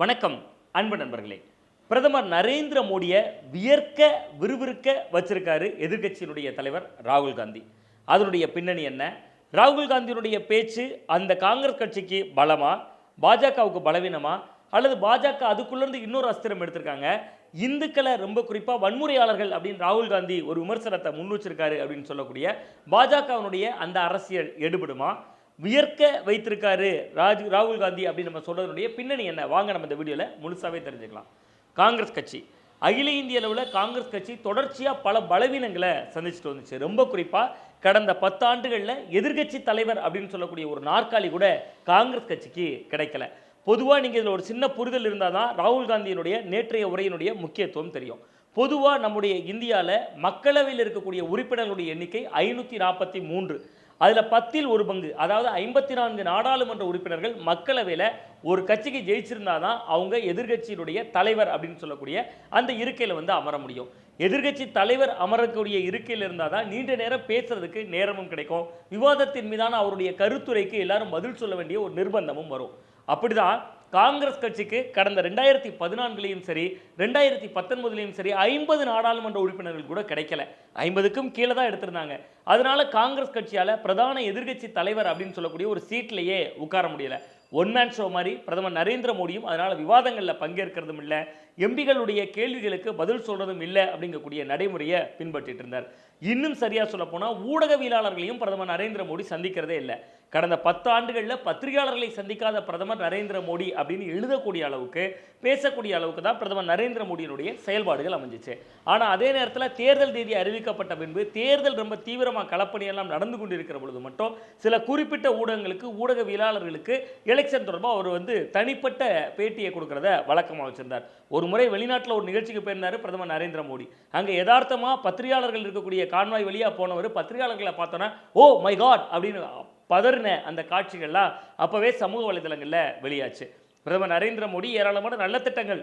வணக்கம் அன்பு நண்பர்களே. பிரதமர் நரேந்திர மோடியை வியர்க்க விறுவிறுக்க வச்சிருக்காரு எதிர்க்கட்சியினுடைய தலைவர் ராகுல் காந்தி. அதனுடைய பின்னணி என்ன? ராகுல் காந்தியினுடைய பேச்சு அந்த காங்கிரஸ் கட்சிக்கு பலமா? பாஜகவுக்கு பலவீனமா? அல்லது பாஜக அதுக்குள்ளேருந்து இன்னொரு அஸ்திரம் எடுத்திருக்காங்க? இந்துக்களை ரொம்ப குறிப்பாக வன்முறையாளர்கள் அப்படின்னு ராகுல் காந்தி ஒரு விமர்சனத்தை முன் வச்சிருக்காரு அப்படின்னு சொல்லக்கூடிய பாஜகவினுடைய அந்த அரசியல் எடுபடுமா? வியர்க்க வைத்திருக்காரு ராஜ் ராகுல் காந்தி அப்படின்னு நம்ம சொல்கிறதுனுடைய பின்னணி என்ன? வாங்க நம்ம இந்த வீடியோவில் முழுசாகவே தெரிஞ்சுக்கலாம். காங்கிரஸ் கட்சி. அகில இந்திய அளவில் காங்கிரஸ் கட்சி தொடர்ச்சியாக பல பலவீனங்களை சந்திச்சுட்டு வந்துச்சு. ரொம்ப குறிப்பாக கடந்த பத்தாண்டுகளில் எதிர்கட்சி தலைவர் அப்படின்னு சொல்லக்கூடிய ஒரு நாற்காலி கூட காங்கிரஸ் கட்சிக்கு கிடைக்கல. பொதுவாக நீங்கள் இதில் ஒரு சின்ன புரிதல் இருந்தால் தான் ராகுல் காந்தியினுடைய நேற்றைய உரையினுடைய முக்கியத்துவம் தெரியும். பொதுவாக நம்முடைய இந்தியாவில் மக்களவையில் இருக்கக்கூடிய உறுப்பினர்களுடைய எண்ணிக்கை ஐநூற்றி நாற்பத்தி மூன்று. அதில் பத்தில் ஒரு பங்கு. அதாவது ஐம்பத்தி நான்கு நாடாளுமன்ற உறுப்பினர்கள் மக்களவையில் ஒரு கட்சிக்கு ஜெயிச்சிருந்தா தான் அவங்க எதிர்கட்சியினுடைய தலைவர் அப்படின்னு சொல்லக்கூடிய அந்த இருக்கையில் வந்து அமர முடியும். எதிர்க்கட்சி தலைவர் அமரக்கூடிய இருக்கையில் இருந்தால் தான் நீண்ட நேரம் பேசுறதுக்கு நேரமும் கிடைக்கும். விவாதத்தின் மீதான அவருடைய கருத்துரைக்கு எல்லாரும் பதில் சொல்ல வேண்டிய ஒரு நிர்பந்தமும் வரும். அப்படிதான் காங்கிரஸ் கட்சிக்கு கடந்த ரெண்டாயிரத்தி பதினான்குலேயும் சரி ரெண்டாயிரத்தி பத்தொன்பதுலேயும் சரி ஐம்பது நாடாளுமன்ற உறுப்பினர்கள் கூட கிடைக்கல. ஐம்பதுக்கும் கீழே தான் எடுத்திருந்தாங்க. அதனால காங்கிரஸ் கட்சியால் பிரதான எதிர்கட்சி தலைவர் அப்படின்னு சொல்லக்கூடிய ஒரு சீட்லேயே உட்கார முடியலை. ஒன் மேன் ஷோ மாதிரி பிரதமர் நரேந்திர மோடியும் அதனால் விவாதங்களில் பங்கேற்கிறதும் இல்லை. எம்பிகளுடைய கேள்விகளுக்கு பதில் சொல்றதும் இல்லை அப்படிங்கக்கூடிய நடைமுறையை பின்பற்றிட்டு இருந்தார். இன்னும் சரியா சொல்லப்போனால் ஊடகவியலாளர்களையும் பிரதமர் நரேந்திர மோடி சந்திக்கிறதே இல்லை. கடந்த பத்து ஆண்டுகளில் பத்திரிகையாளர்களை சந்திக்காத பிரதமர் நரேந்திர மோடி அப்படின்னு எழுதக்கூடிய அளவுக்கு பேசக்கூடிய அளவுக்கு தான் பிரதமர் நரேந்திர மோடியினுடைய செயல்பாடுகள் அமைஞ்சிச்சு. ஆனால் அதே நேரத்தில் தேர்தல் தேதி அறிவிக்கப்பட்ட பின்பு தேர்தல் ரொம்ப தீவிரமாக களப்பணியெல்லாம் நடந்து கொண்டிருக்கிற பொழுது மட்டும் சில குறிப்பிட்ட ஊடகங்களுக்கு ஊடகவியலாளர்களுக்கு எலெக்ஷன் தொடர்பாக அவர் வந்து தனிப்பட்ட பேட்டியை கொடுக்கறத வழக்கமாக வச்சிருந்தார். ஒரு முறை வெளிநாட்டில் ஒரு நிகழ்ச்சிக்கு போயிருந்தார் பிரதமர் நரேந்திர மோடி. அங்கே யதார்த்தமாக பத்திரிகையாளர்கள் இருக்கக்கூடிய கான்வாய் வழியாக போனவர் பத்திரிகையாளர்களை பார்த்தோன்னா ஓ மை காட்! அப்படின்னு பதறின அந்த காட்சிகள்லாம் அப்போவே சமூக வலைதளங்களில் வெளியாச்சு. பிரதமர் நரேந்திர மோடி ஏராளமான நல்ல திட்டங்கள்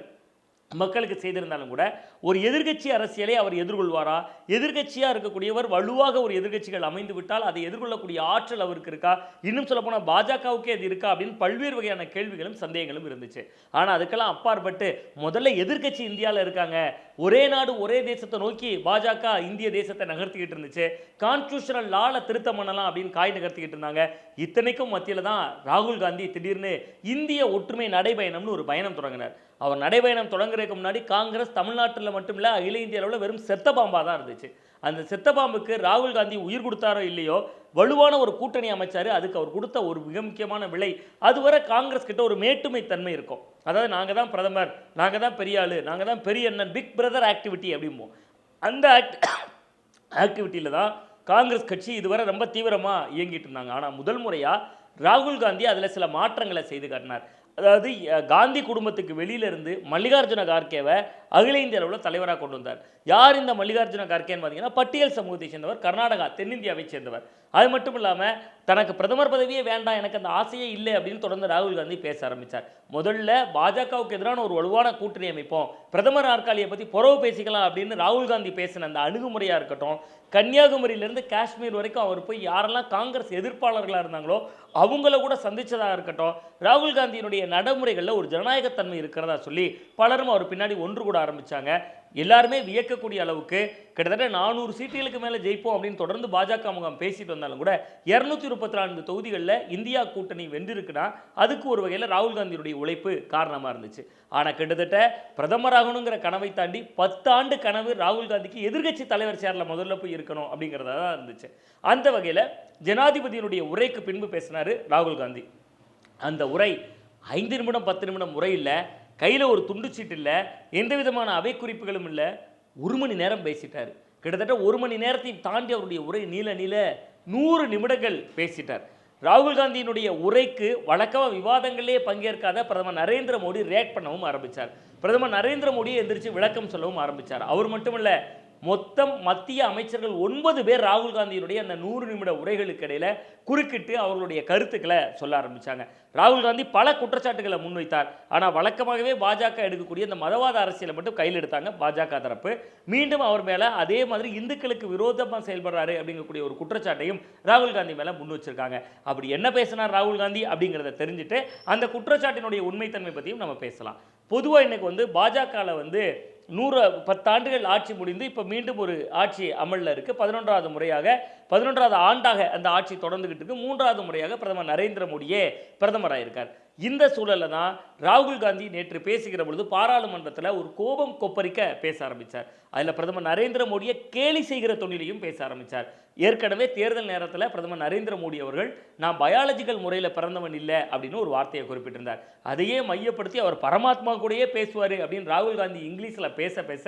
மக்களுக்கு செய்திருந்தாலும் கூட ஒரு எதிர்க்கட்சி அரசியலை அவர் எதிர்கொள்வாரா? எதிர்க்கட்சியாக இருக்கக்கூடியவர் வலுவாக ஒரு எதிர்க்கட்சிகள் அமைந்து விட்டால் அதை எதிர்கொள்ளக்கூடிய ஆற்றல் அவருக்கு இருக்கா? இன்னும் சொல்லப்போனால் பாஜகவுக்கே அது இருக்கா அப்படின்னு பல்வேறு வகையான கேள்விகளும் சந்தேகங்களும் இருந்துச்சு. ஆனால் அதுக்கெல்லாம் அப்பாற்பட்டு முதல்ல எதிர்க்கட்சி இந்தியாவில் இருக்காங்க. ஒரே நாடு ஒரே தேசத்தை நோக்கி பாஜக இந்திய தேசத்தை நகர்த்திக்கிட்டு இருந்துச்சு. கான்ஸ்டியூஷனல் லால திருத்தம் பண்ணலாம் அப்படின்னு காய் நகர்த்திக்கிட்டு இருந்தாங்க. இத்தனைக்கும் மத்தியில் தான் ராகுல் காந்தி திடீர்னு இந்திய ஒற்றுமை நடைபயணம்னு ஒரு பயணம் தொடங்கினார். அவர் நடைபயணம் தொடங்குறதுக்கு முன்னாடி காங்கிரஸ் தமிழ்நாட்டில் மட்டும் இல்லை அகில இந்திய அளவில் வெறும் செத்த பாம்பாக தான் இருந்துச்சு. அந்த செத்த பாம்புக்கு ராகுல் காந்தி உயிர் கொடுத்தாரோ இல்லையோ வலுவான ஒரு கூட்டணி அமைச்சார். அதுக்கு அவர் கொடுத்த ஒரு மிக முக்கியமான விலை. அதுவரை காங்கிரஸ் கிட்ட ஒரு மேட்டுமை தன்மை இருக்கும். அதாவது நாங்கள் தான் பிரதமர் நாங்கள் தான் பெரிய ஆளு நாங்கள் தான் பெரிய அண்ணன் பிக் பிரதர் ஆக்டிவிட்டி அப்படிம்போம். அந்த ஆக்டிவிட்டியில் தான் காங்கிரஸ் கட்சி இதுவரை ரொம்ப தீவிரமாக இயங்கிட்டு இருந்தாங்க. ஆனால் முதல் முறையாக ராகுல் காந்தி அதில் சில மாற்றங்களை செய்து காட்டினார். அதாவது காந்தி குடும்பத்துக்கு வெளியிலேருந்து மல்லிகார்ஜுன கார்கேவை அகில இந்திய அளவில் தலைவராக கொண்டு வந்தார். யார் இந்த மல்லிகார்ஜுன கார்கேன்னு பார்த்தீங்கன்னா பட்டியல் சமூகத்தை சேர்ந்தவர் கர்நாடகா தென்னிந்தியாவை சேர்ந்தவர். அது மட்டும் இல்லாமல் தனக்கு பிரதமர் பதவியே வேண்டாம் எனக்கு அந்த ஆசையே இல்லை அப்படின்னு தொடர்ந்து ராகுல் காந்தி பேச ஆரம்பித்தார் முதல்ல பாஜகவுக்கு எதிரான ஒரு வலுவான கூட்டணி அமைப்போம். பிரதமர் நாற்காலியை பற்றி புறவு பேசிக்கலாம் அப்படின்னு ராகுல் காந்தி பேசின அந்த அணுகுமுறையாக இருக்கட்டும் கன்னியாகுமரியிலேருந்து காஷ்மீர் வரைக்கும் அவர் போய் யாரெல்லாம் காங்கிரஸ் எதிர்ப்பாளர்களாக இருந்தாங்களோ அவங்கள கூட சந்திச்சதாக இருக்கட்டும் ராகுல் காந்தியினுடைய நடைமுறைகளில் ஒரு ஜனநாயகத்தன்மை இருக்கிறதா சொல்லி பலரும் அவர் பின்னாடி ஒன்று கூட ஆரம்பித்தாங்க எல்லாருமே வியக்கக்கூடிய அளவுக்கு கிட்டத்தட்ட நானூறு சீட்டுகளுக்கு மேலே ஜெயிப்போம் அப்படின்னு தொடர்ந்து பாஜக முகாம் பேசிட்டு வந்தாலும் கூட இரநூத்தி முப்பத்தி நான்கு தொகுதிகளில் இந்தியா கூட்டணி வென்றிருக்குன்னா அதுக்கு ஒரு வகையில் ராகுல் காந்தியுடைய உழைப்பு காரணமாக இருந்துச்சு. ஆனால் கிட்டத்தட்ட பிரதமராகணுங்கிற கனவை தாண்டி பத்தாண்டு கனவு ராகுல் காந்திக்கு எதிர்கட்சி தலைவர் சேரில் முதல்ல போய் இருக்கணும் அப்படிங்கிறதா தான் இருந்துச்சு. அந்த வகையில் ஜனாதிபதியினுடைய உரைக்கு பின்பு பேசினார் ராகுல் காந்தி. அந்த உரை ஐந்து நிமிடம் பத்து நிமிடம் முறை இல்லை. கையில் ஒரு துண்டு சீட்டு இல்லை. எந்த விதமான அவை குறிப்புகளும் இல்லை. ஒரு மணி நேரம் பேசிட்டார். கிட்டத்தட்ட ஒரு மணி நேரத்தையும் தாண்டி அவருடைய உரை நீள நீள நூறு நிமிடங்கள் பேசிட்டார். ராகுல் காந்தியினுடைய உரைக்கு வழக்கமாக விவாதங்களிலே பங்கேற்காத பிரதமர் நரேந்திர மோடி ரியாக்ட் பண்ணவும் ஆரம்பித்தார் பிரதமர் நரேந்திர மோடியை எந்திரிச்சு விளக்கம் சொல்லவும் ஆரம்பித்தார் அவர் மட்டுமல்ல மொத்தம் மத்திய அமைச்சர்கள் ஒன்பது பேர் ராகுல் காந்தியினுடைய அந்த நூறு நிமிட உரைகளுக்கு இடையில் குறுக்கிட்டு அவர்களுடைய கருத்துக்களை சொல்ல ஆரம்பித்தாங்க ராகுல் காந்தி பல குற்றச்சாட்டுகளை முன்வைத்தார். ஆனால் வழக்கமாகவே பாஜக எடுக்கக்கூடிய இந்த மதவாத அரசியலை மட்டும் கையில் எடுத்தாங்க பாஜக தரப்பு. மீண்டும் அவர் மேலே அதே மாதிரி இந்துக்களுக்கு விரோதமாக செயல்படுறாரு அப்படிங்கக்கூடிய ஒரு குற்றச்சாட்டையும் ராகுல் காந்தி மேலே முன் வச்சிருக்காங்க. அப்படி என்ன பேசினார் ராகுல் காந்தி அப்படிங்கிறத தெரிஞ்சுட்டு அந்த குற்றச்சாட்டினுடைய உண்மைத்தன்மை பற்றியும் நம்ம பேசலாம். பொதுவாக இன்னைக்கு வந்து பாஜகவில் வந்து நூறு பத்தாண்டுகள் ஆட்சி முடிந்து இப்போ மீண்டும் ஒரு ஆட்சி அமலில் இருக்குது பதினொன்றாவது முறையாக பதினொன்றாவது ஆண்டாக அந்த ஆட்சி தொடர்ந்துகிட்டு இருக்கு. மூன்றாவது முறையாக பிரதமர் நரேந்திர மோடியே பிரதமராக இருக்கார் இந்த சூழலில் தான் ராகுல் காந்தி நேற்று பேசுகிற பொழுது பாராளுமன்றத்தில் ஒரு கோபம் கொப்பரிக்க பேச ஆரம்பித்தார் அதில் பிரதமர் நரேந்திர மோடியை கேலி செய்கிற தொழிலையும் பேச ஆரம்பித்தார் ஏற்கனவே தேர்தல் நேரத்தில் பிரதமர் நரேந்திர மோடி அவர்கள் நான் பயாலஜிக்கல் முறையில் பிறந்தவன் இல்லை அப்படின்னு ஒரு வார்த்தையை குறிப்பிட்டிருந்தார். அதையே மையப்படுத்தி அவர் பரமாத்மா கூடயே பேசுவார் அப்படின்னு ராகுல் காந்தி இங்கிலீஷில் பேச பேச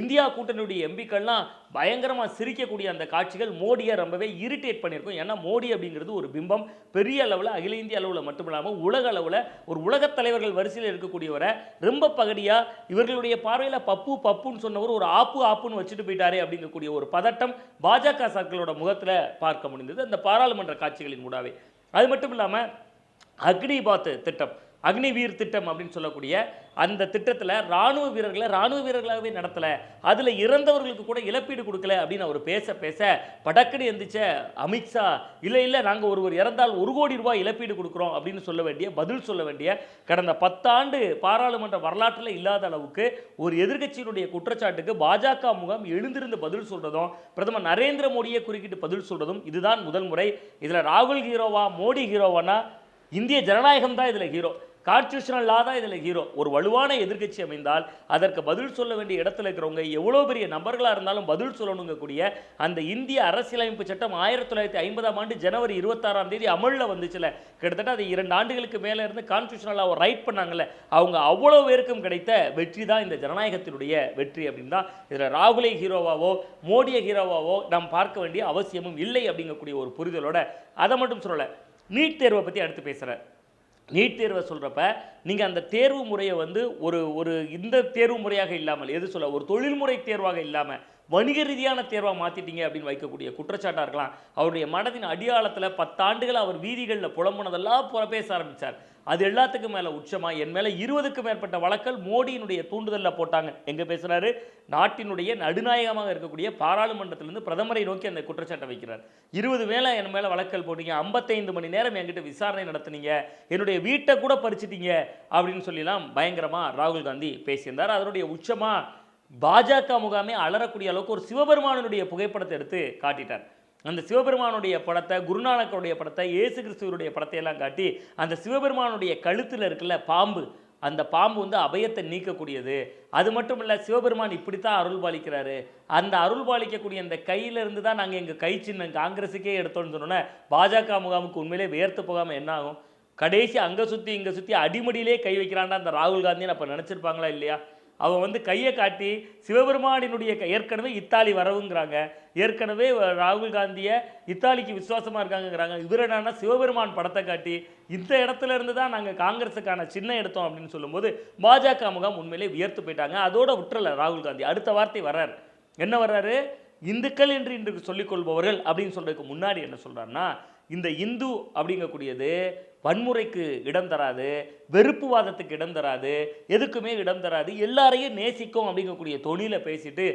இந்தியா கூட்டணியுடைய எம்பிக்கள்லாம் பயங்கரமாக சிரிக்கக்கூடிய அந்த காட்சிகள் மோடியை ரொம்பவே இரிட்டேட் பண்ணியிருக்கும். ஏன்னா மோடி அப்படிங்கிறது ஒரு பிம்பம். பெரிய அளவில் அகில இந்திய அளவில் மட்டும் இல்லாமல் உலக அளவில் ஒரு உலகத் தலைவர்கள் வரிசையில் இருக்கக்கூடியவரை ரொம்ப பகடியாக இவர்களுடைய பார்வையில் பப்பு பப்புன்னு சொன்னவர் ஒரு ஆப்பு ஆப்புன்னு வச்சுட்டு போயிட்டாரே அப்படிங்கக்கூடிய ஒரு பதட்டம் பாஜக சர்க்கிளோட முகத்தில் பார்க்க முடிந்தது. அந்த பாராளுமன்ற காட்சிகளின் கூடவே அது மட்டும் இல்லாமல் அக்னிபாத் திட்டம். அக்னிவீர் திட்டம் அப்படின்னு சொல்லக்கூடிய அந்த திட்டத்தில் ராணுவ வீரர்களை ராணுவ வீரர்களாகவே நடத்தலை. அதில் இறந்தவர்களுக்கு கூட இழப்பீடு கொடுக்கல அப்படின்னு அவர் பேச பேச படக்குன்னு எந்திரிச்ச அமித்ஷா இல்லை இல்லை நாங்கள் ஒருவர் இறந்தால் ஒரு கோடி ரூபாய் இழப்பீடு கொடுக்குறோம் அப்படின்னு சொல்ல வேண்டிய பதில் சொல்ல வேண்டிய கடந்த பத்தாண்டு பாராளுமன்ற வரலாற்றில் இல்லாத அளவுக்கு ஒரு எதிர்க்கட்சியினுடைய குற்றச்சாட்டுக்கு பாஜக முகாம் எழுந்திருந்து பதில் சொல்கிறதும் பிரதமர் நரேந்திர மோடியை குறுக்கிட்டு பதில் சொல்கிறதும் இதுதான் முதல் முறை. இதில் ராகுல் ஹீரோவா மோடி ஹீரோவானா இந்திய ஜனநாயகம் தான் இதில் ஹீரோ. கான்ஸ்டியூஷனல் லா தான் இதில் ஹீரோ ஒரு வலுவான எதிர்க்கட்சி அமைந்தால் அதற்கு பதில் சொல்ல வேண்டிய இடத்துல இருக்கிறவங்க எவ்வளோ பெரிய நபர்களாக இருந்தாலும் பதில் சொல்லணுங்கக்கூடிய அந்த இந்திய அரசியலமைப்பு சட்டம் ஆயிரத்தி தொள்ளாயிரத்தி ஐம்பதாம் ஆண்டு ஜனவரி இருபத்தாறாம் தேதி அமலில் வந்துச்சுல. கிட்டத்தட்ட அது இரண்டு ஆண்டுகளுக்கு மேலே இருந்து கான்ஸ்டியூஷனல் லாவை ரைட் பண்ணாங்கல்ல. அவங்க அவ்வளோ பேருக்கும் கிடைத்த வெற்றி தான் இந்த ஜனநாயகத்தினுடைய வெற்றி அப்படின்னு தான் இதில் ராகுலை ஹீரோவாவோ மோடியை ஹீரோவாவோ நாம் பார்க்க வேண்டிய அவசியமும் இல்லை அப்படிங்கக்கூடிய ஒரு புரிதலோட அதை மட்டும் சொல்லலை. நீட் தேர்வை பற்றி அடுத்து பேசுகிறேன் நீட் தேர்வை சொல்கிறப்ப நீங்கள் அந்த தேர்வு முறையை வந்து ஒரு ஒரு இந்த தேர்வு முறையாக இல்லாமல் எது சொல்ல ஒரு தொழில்முறை தேர்வாக இல்லாமல் வணிக ரீதியான தேர்வாக மாற்றிட்டீங்க அப்படின்னு வைக்கக்கூடிய குற்றச்சாட்டாக இருக்கலாம். அவருடைய மனதின் அடியாளத்தில் பத்தாண்டுகள் அவர் வீதிகளில் புலம்புனதெல்லாம் புறப்பேச பேச ஆரம்பித்தார் அது எல்லாத்துக்கும் மேலே உச்சமாக என் மேலே இருபதுக்கும் மேற்பட்ட வழக்கல் மோடியினுடைய தூண்டுதலில் போட்டாங்க. எங்கே பேசுகிறாரு நாட்டினுடைய நடுநாயகமாக இருக்கக்கூடிய பாராளுமன்றத்திலிருந்து பிரதமரை நோக்கி அந்த குற்றச்சாட்டை வைக்கிறார். இருபது மேலே என் மேலே வழக்கல் போட்டீங்க ஐம்பத்தைந்து மணி நேரம் என்கிட்ட விசாரணை நடத்துனீங்க என்னுடைய வீட்டை கூட பறிச்சிட்டீங்க அப்படின்னு சொல்லிலாம் பயங்கரமாக ராகுல் காந்தி பேசியிருந்தார். அதனுடைய உச்சமாக பாஜக முகாமே அலறக்கூடிய அளவுக்கு ஒரு சிவபெருமானுடைய புகைப்படத்தை எடுத்து காட்டிட்டார். அந்த சிவபெருமானுடைய படத்தை குருநானக்கருடைய படத்தை இயேசு கிறிஸ்துவருடைய படத்தையெல்லாம் காட்டி அந்த சிவபெருமானுடைய கழுத்தில் இருக்குல்ல பாம்பு அந்த பாம்பு வந்து அபயத்தை நீக்கக்கூடியது. அது மட்டும் இல்லை சிவபெருமான் இப்படித்தான் அருள் பாலிக்கிறாரு. அந்த அருள் பாலிக்கக்கூடிய அந்த கையிலிருந்து தான் நாங்கள் எங்கள் கை சின்னம் காங்கிரஸுக்கே எடுத்தோம்னு சொன்னோன்னே பாஜக முகாமுக்கு உண்மையிலே வேர்த்து போகாமல் என்ன ஆகும்? கடைசி அங்கே சுற்றி இங்கே சுற்றி அடிமடியிலே கை வைக்கிறான்டா அந்த ராகுல் காந்தின்னு அப்போ நினச்சிருப்பாங்களா இல்லையா? அவன் வந்து கையை காட்டி சிவபெருமானினுடைய க- ஏற்கனவே இத்தாலி வரவுங்கிறாங்க. ஏற்கனவே ராகுல் காந்தியை இத்தாலிக்கு விசுவாசமாக இருக்காங்கங்கிறாங்க. இவர் என்னன்னா சிவபெருமான் படத்தை காட்டி இந்த இடத்துல இருந்து தான் நாங்கள் காங்கிரஸுக்கான சின்ன எடுத்தோம் அப்படின்னு சொல்லும்போது பாஜக முகாம் உண்மையிலே உயர்த்து போயிட்டாங்க. அதோட விட்டுறல ராகுல் காந்தி. அடுத்த வார்த்தை வர்றார். என்ன வர்றாரு? இந்துக்கள் என்று இன்று சொல்லிக்கொள்பவர்கள் அப்படின்னு சொல்கிறதுக்கு முன்னாடி என்ன சொல்கிறாருன்னா இந்த இந்து அப்படிங்கக்கூடியது வன்முறைக்கு இடம் தராது வெறுப்புவாதத்துக்கு இடம் தராது எதுக்குமே இடம் தராது எல்லாரையும் நேசிக்கும் அப்படிங்கக்கூடிய தொழில பேசிட்டு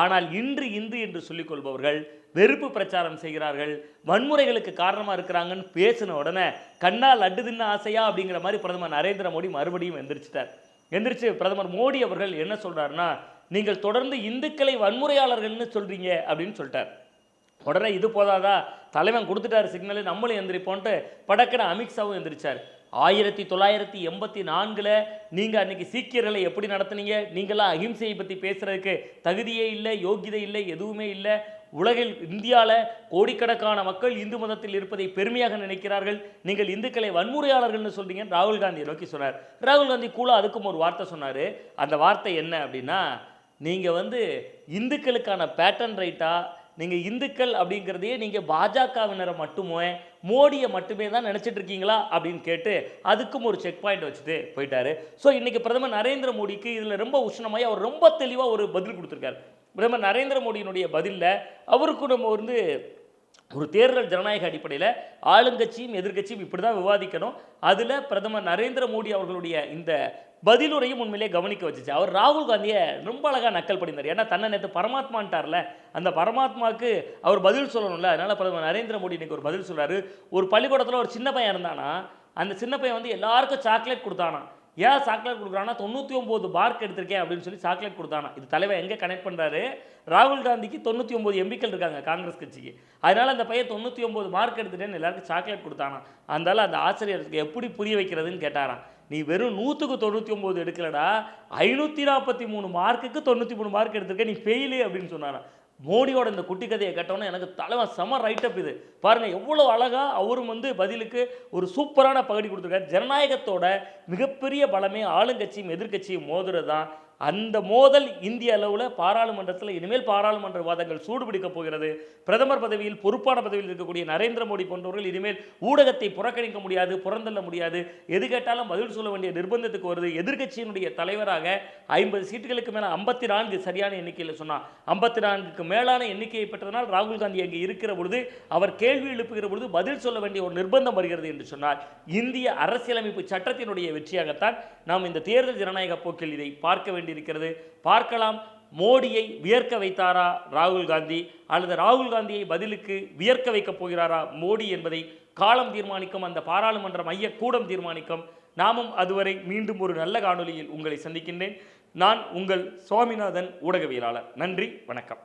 ஆனால் இன்று இந்து என்று சொல்லிக் கொள்பவர்கள் வெறுப்பு பிரச்சாரம் செய்கிறார்கள் வன்முறைகளுக்கு காரணமாக இருக்கிறாங்கன்னு பேசின உடனே கண்ணால் லட்டு தின்ன ஆசையா? அப்படிங்கிற மாதிரி பிரதமர் நரேந்திர மோடி மறுபடியும் எந்திரிச்சிட்டார். எந்திரிச்சு பிரதமர் மோடி அவர்கள் என்ன சொல்கிறாருன்னா நீங்கள் தொடர்ந்து இந்துக்களை வன்முறையாளர்கள்னு சொல்கிறீங்க அப்படின்னு சொல்லிட்டார். உடனே இது போதாதா? தலைவன் கொடுத்துட்டாரு சிக்னலு நம்மளும் எந்திரிப்போன்ட்டு படக்கன அமித்ஷாவும் எந்திரிச்சார். ஆயிரத்தி தொள்ளாயிரத்தி எண்பத்தி நான்கில் நீங்கள் அன்றைக்கி சீக்கியர்களை எப்படி நடத்துனீங்க? நீங்களாம் அகிம்சையை பற்றி பேசுறதுக்கு தகுதியே இல்லை யோகிதை இல்லை எதுவுமே இல்லை. உலகில் இந்தியாவில் கோடிக்கணக்கான மக்கள் இந்து மதத்தில் இருப்பதை பெருமையாக நினைக்கிறார்கள். நீங்கள் இந்துக்களை வன்முறையாளர்கள்னு சொல்கிறீங்க ராகுல் காந்தியை நோக்கி சொன்னார். ராகுல் காந்தி கூட அதுக்கும் ஒரு வார்த்தை சொன்னார். அந்த வார்த்தை என்ன அப்படின்னா நீங்கள் வந்து இந்துக்களுக்கான பேட்டர்ன் ரைட்டாக நீங்கள் இந்துக்கள் அப்படிங்கிறதையே நீங்கள் பாஜகவினரை மட்டுமே மோடியை மட்டுமே தான் நினச்சிட்டு இருக்கீங்களா அப்படின்னு கேட்டு அதுக்கும் ஒரு செக் பாயிண்ட் வச்சுட்டு போயிட்டாரு. ஸோ இன்றைக்கி பிரதமர் நரேந்திர மோடிக்கு இதில் ரொம்ப உஷ்ணமாய் அவர் ரொம்ப தெளிவாக ஒரு பதில் கொடுத்துருக்காரு. பிரதமர் நரேந்திர மோடியினுடைய பதிலில் அவருக்கு நம்ம வந்து ஒரு தேர்தல் ஜனநாயக அடிப்படையில் ஆளுங்கட்சியும் எதிர்க்கட்சியும் இப்படி தான் விவாதிக்கணும். அதில் பிரதமர் நரேந்திர மோடி அவர்களுடைய இந்த பதிலுரையும் உண்மையிலே கவனிக்க வச்சுச்சு. அவர் ராகுல் காந்தியை ரொம்ப அழகாக நக்கல் பண்ணியிருந்தார். ஏன்னா தன்னை நேற்று பரமாத்மான்ட்டார்ல அந்த பரமாத்மாவுக்கு அவர் பதில் சொல்லணும்ல. அதனால் பிரதமர் நரேந்திர மோடி இன்னைக்கு ஒரு பதில் சொல்கிறார் ஒரு பள்ளிக்கூடத்தில் ஒரு சின்ன பையன் இருந்தானா அந்த சின்ன பையன் வந்து எல்லாருக்கும் சாக்லேட் கொடுத்தானா. ஏன் சாக்லேட் கொடுக்குறான்னா தொண்ணூற்றி ஒம்பது மார்க் எடுத்திருக்கேன் அப்படின்னு சொல்லி சாக்லேட் கொடுத்தானா. இது தலைவர் எங்கே கனெக்ட் பண்ணுறாரு ராகுல் காந்திக்கு தொண்ணூற்றி ஒம்பது எம்பிக்கள் இருக்காங்க காங்கிரஸ் கட்சிக்கு. அதனால் அந்த பையன் தொண்ணூற்றி ஒம்பது மார்க் எடுத்துட்டேன்னு எல்லாருக்கும் சாக்லேட் கொடுத்தானா. அதனால அந்த ஆசிரியருக்கு எப்படி புரிய வைக்கிறதுன்னு கேட்டாராம். நீ வெறும் நூற்றுக்கு தொண்ணூற்றி ஒம்பது எடுக்கலடா ஐநூற்றி நாற்பத்தி மூணு மார்க்குக்கு தொண்ணூற்றி மூணு மார்க் எடுத்திருக்க நீ ஃபெயிலு அப்படின்னு சொன்னாராம் மோடியோட இந்த குட்டி கதையை கேட்டோன்னே எனக்கு தலைவன் செம ரைட்டப் இது. பாருங்கள் எவ்வளோ அழகாக அவரும் வந்து பதிலுக்கு ஒரு சூப்பரான பகுதி கொடுத்துருக்காரு. ஜனநாயகத்தோட மிகப்பெரிய பலமே ஆளுங்கட்சியும் எதிர்க்கட்சியும் மோதுறது தான் அந்த மோதல் இந்திய அளவில் பாராளுமன்றத்தில் இனிமேல் பாராளுமன்ற வாதங்கள் சூடுபிடிக்க போகிறது. பிரதமர் பதவியில் பொறுப்பான பதவியில் இருக்கக்கூடிய நரேந்திர மோடி போன்றவர்கள் இனிமேல் ஊடகத்தை புறக்கணிக்க முடியாது புறந்தள்ள முடியாது. எது கேட்டாலும் பதில் சொல்ல வேண்டிய நிர்பந்தத்துக்கு வருது. எதிர்க்கட்சியினுடைய தலைவராக ஐம்பது சீட்டுகளுக்கு மேலே ஐம்பத்தி நான்கு சரியான எண்ணிக்கையில் சொன்னார் ஐம்பத்தி நான்குக்கு மேலான எண்ணிக்கையை பெற்றதனால் ராகுல் காந்தி அங்கே இருக்கிற பொழுது அவர் கேள்வி எழுப்புகிற பொழுது பதில் சொல்ல வேண்டிய ஒரு நிர்பந்தம் வருகிறது என்று சொன்னார். இந்திய அரசியலமைப்பு சட்டத்தினுடைய வெற்றியாகத்தான் நாம் இந்த தேர்தல் ஜனநாயக போக்கில் இதை பார்க்க வேண்டிய வேண்டியிருக்கிறது பார்க்கலாம் மோடியை வியர்க்க வைத்தாரா ராகுல் காந்தி? அல்லது ராகுல் காந்தியை பதிலுக்கு வியர்க்க வைக்கப் போகிறாரா மோடி என்பதை காலம் தீர்மானிக்கும் அந்த பாராளுமன்ற மைய கூடம் தீர்மானிக்கும். நாமும் அதுவரை மீண்டும் ஒரு நல்ல காணொளியில் உங்களை சந்திக்கின்றேன். நான் உங்கள் சுவாமிநாதன் ஊடகவியலாளர். நன்றி வணக்கம்.